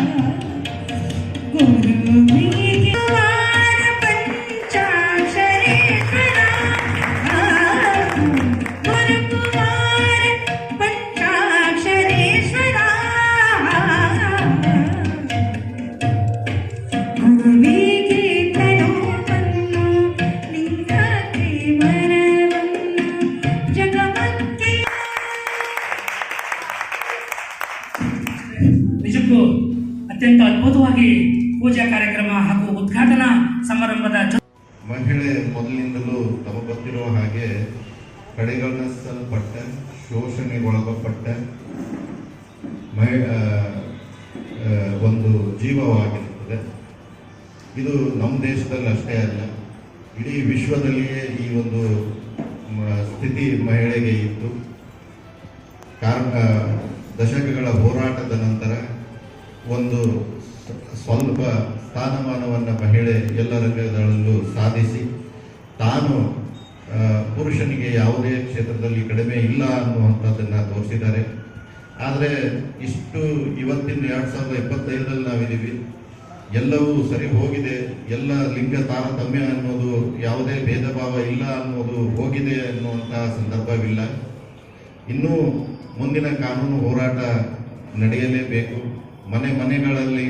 Yeah. ಅತ್ಯಂತ ಅದ್ಭುತವಾಗಿ ಪೂಜಾ ಕಾರ್ಯಕ್ರಮ ಹಾಗೂ ಉದ್ಘಾಟನಾ ಸಮಾರಂಭದ ಮಹಿಳೆ ಮೊದಲಿನಿಂದಲೂ ತಮಗೆ ಗೊತ್ತಿರುವ ಹಾಗೆ ಕಡೆಗಣಿಸಲ್ಪಟ್ಟ ಆ, ಒಂದು ಜೀವವಾಗಿರುತ್ತದೆ. ಇದು ನಮ್ಮ ದೇಶದಲ್ಲಿ ಅಷ್ಟೇ ಅಲ್ಲ ಇಡೀ ವಿಶ್ವದಲ್ಲಿಯೇ ಈ ಒಂದು ಸ್ಥಿತಿ ಮಹಿಳೆಗೆ ಇತ್ತು ಕಾರಣ ದಶಕಗಳ ಹೋರಾಟದ ನಂತರ ಒಂದು ಸ್ವಲ್ಪ ಸ್ಥಾನಮಾನವನ್ನು ಮಹಿಳೆ ಎಲ್ಲ ರಂಗಗಳಲ್ಲೂ ಸಾಧಿಸಿ, ತಾನು ಪುರುಷನಿಗೆ ಯಾವುದೇ ಕ್ಷೇತ್ರದಲ್ಲಿ ಕಡಿಮೆ ಇಲ್ಲ ಅನ್ನುವಂಥದ್ದನ್ನು ತೋರಿಸಿದ್ದಾರೆ. ಆದರೆ ಇಷ್ಟು ಇವತ್ತಿನ ಎರಡು ಸಾವಿರದ ಇಪ್ಪತ್ತೈದರಲ್ಲಿ ನಾವಿದ್ದೀವಿ. ಎಲ್ಲವೂ ಸರಿ ಹೋಗಿದೆ. ಎಲ್ಲ ಲಿಂಗ ತಾರತಮ್ಯ ಅನ್ನೋದು ಯಾವುದೇ ಭೇದ ಭಾವ ಇಲ್ಲ ಅನ್ನೋದು ಹೋಗಿದೆ ಅನ್ನುವಂಥ ಸಂದರ್ಭವಿಲ್ಲ. ಇನ್ನೂ ಮುಂದಿನ ಕಾನೂನು ಹೋರಾಟ ನಡೆಯಲೇಬೇಕು. ಮನೆ ಮನೆಗಳಲ್ಲಿ